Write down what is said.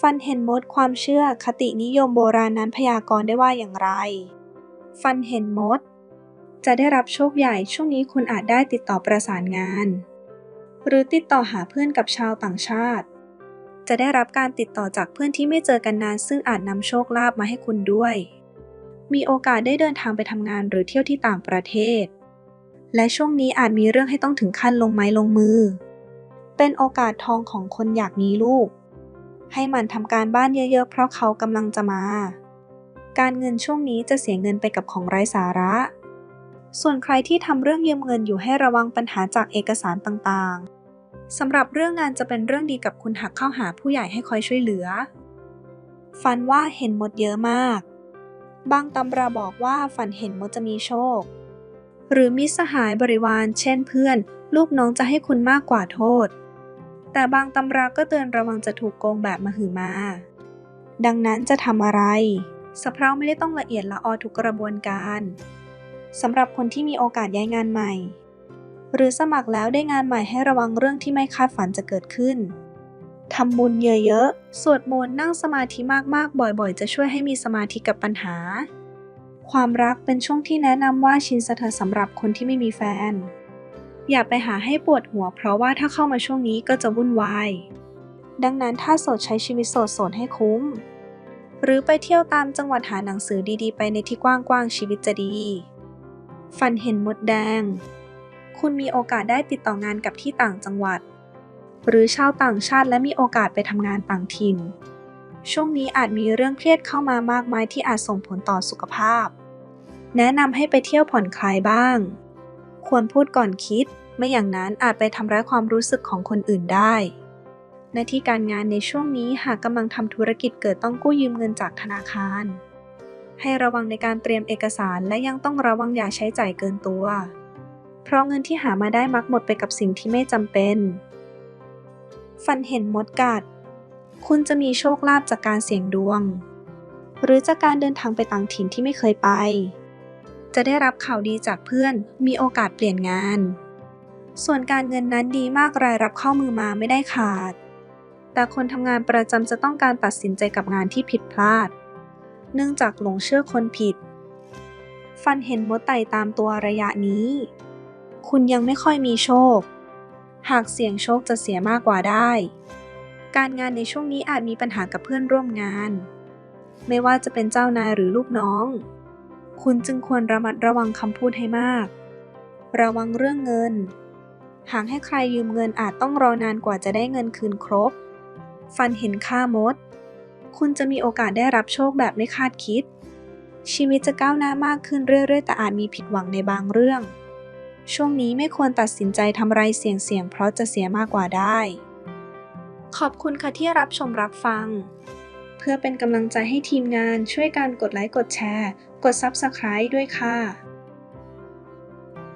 ฟันเห็นมด ความเชื่อคตินิยมโบราณนั้นพยากรณ์ได้ว่าอย่างไร ฟันเห็นมด จะได้รับโชคใหญ่ช่วงนี้คุณอาจได้ติดต่อประสานงาน หรือติดต่อหาเพื่อนกับชาวต่างชาติ จะได้รับการติดต่อจากเพื่อนที่ไม่เจอกันนาน ซึ่งอาจนำโชคลาภมาให้คุณด้วย มีโอกาสได้เดินทางไปทำงานหรือเที่ยวที่ต่างประเทศ และช่วงนี้อาจมีเรื่องให้ต้องถึงขั้นลงไม้ลงมือ เป็นโอกาสทองของคนอยากมีลูก ให้มันทำการบ้านเยอะๆ เพราะเขากำลังจะมา การเงินช่วงนี้จะเสียเงินไปกับของไร้สาระ ส่วนใครที่ทำเรื่องยืมเงินอยู่ให้ระวังปัญหาจากเอกสารต่างๆสำหรับเรื่องงานจะเป็นเรื่องดีกับคุณหากเข้าหาผู้ใหญ่ให้คอยช่วยเหลือ ฝันว่าเห็นมดเยอะมาก บางตำราบอกว่าฝันเห็นมดจะมีโชค หรือมิสหายบริวาร เช่นเพื่อน ลูกน้องจะให้คุณมากกว่าโทษ แต่บางตำราก็เตือนระวังจะถูกโกงแบบมหึมา ดังนั้นจะทำอะไรสะเพราไม่ได้ต้องละเอียดละออทุกกระบวนการสำหรับคนที่มีโอกาสย้ายงานใหม่ หรือสมัครแล้วได้งานใหม่ให้ระวังเรื่องที่ไม่คาดฝันจะเกิดขึ้นทำบุญเยอะๆ สวดมนต์นั่งสมาธิมากๆ บ่อยๆ จะช่วยให้มีสมาธิกับปัญหา ความรักเป็นช่วงที่แนะนำว่าชินสเถอสำหรับคนที่ไม่มีแฟน อย่าไปหาให้ปวดหัว เพราะว่าถ้าเข้ามาช่วงนี้ก็จะวุ่นวาย ดังนั้นถ้าโสดใช้ชีวิตโสดโสดให้คุ้ม หรือไปเที่ยวตามจังหวัดหาหนังสือดีๆ ไปในที่กว้างๆชีวิตจะดีฟันเห็นมดแดง คุณมีโอกาสได้ติดต่องานกับที่ต่างจังหวัด หรือชาวต่างชาติและมีโอกาสไปทำงานต่างถิ่น ช่วงนี้อาจมีเรื่องเครียดเข้ามามากมายที่อาจส่งผลต่อสุขภาพ แนะนำให้ไปเที่ยวผ่อนคลายบ้าง ควรพูดก่อนคิด ไม่อย่างนั้นอาจไปทำร้ายความรู้สึกของคนอื่นได้ หน้าที่การงานในช่วงนี้หากกำลังทำธุรกิจเกิดต้องกู้ยืมเงินจากธนาคาร ให้ระวังในการเตรียมเอกสารและยังต้องระวังอย่าใช้จ่ายเกินตัว เพราะเงินที่หามาได้มักหมดไปกับสิ่งที่ไม่จำเป็น ฟันเห็นมดกัด คุณจะมีโชคลาภจากการเสี่ยงดวง หรือจากการเดินทางไปต่างถิ่นที่ไม่เคยไป จะได้รับข่าวดีจากเพื่อน มีโอกาสเปลี่ยนงาน ส่วนการเงินนั้นดีมากรายรับเข้ามือมาไม่ได้ขาด แต่คนทำงานประจำจะต้องการตัดสินใจกับงานที่ผิดพลาด เนื่องจากหลงเชื่อคนผิด ฟันเห็นมดไต่ตามตัวระยะนี้ คุณยังไม่ค่อยมีโชค หากเสี่ยงโชคจะเสียมากกว่าได้ การงานในช่วงนี้อาจมีปัญหากับเพื่อนร่วมงาน ไม่ว่าจะเป็นเจ้านายหรือลูกน้อง คุณจึงควรระมัดระวังคำพูดให้มาก ระวังเรื่องเงิน หากให้ใครยืมเงินอาจต้องรอนานกว่าจะได้เงินคืนครบ ฟันเห็นค่ามด คุณจะมีโอกาสได้รับโชคแบบไม่คาดคิด ชีวิตจะก้าวหน้ามากขึ้นเรื่อยๆ แต่อาจมีผิดหวังในบางเรื่อง ช่วงนี้ไม่ควรตัดสินใจทำไรเสี่ยงๆ เพราะจะเสียมากกว่าได้ ขอบคุณค่ะที่รับชมรับฟัง เพื่อเป็นกำลังใจให้ทีมงานช่วยการกดไลค์กดแชร์ กด Subscribe ด้วยค่ะ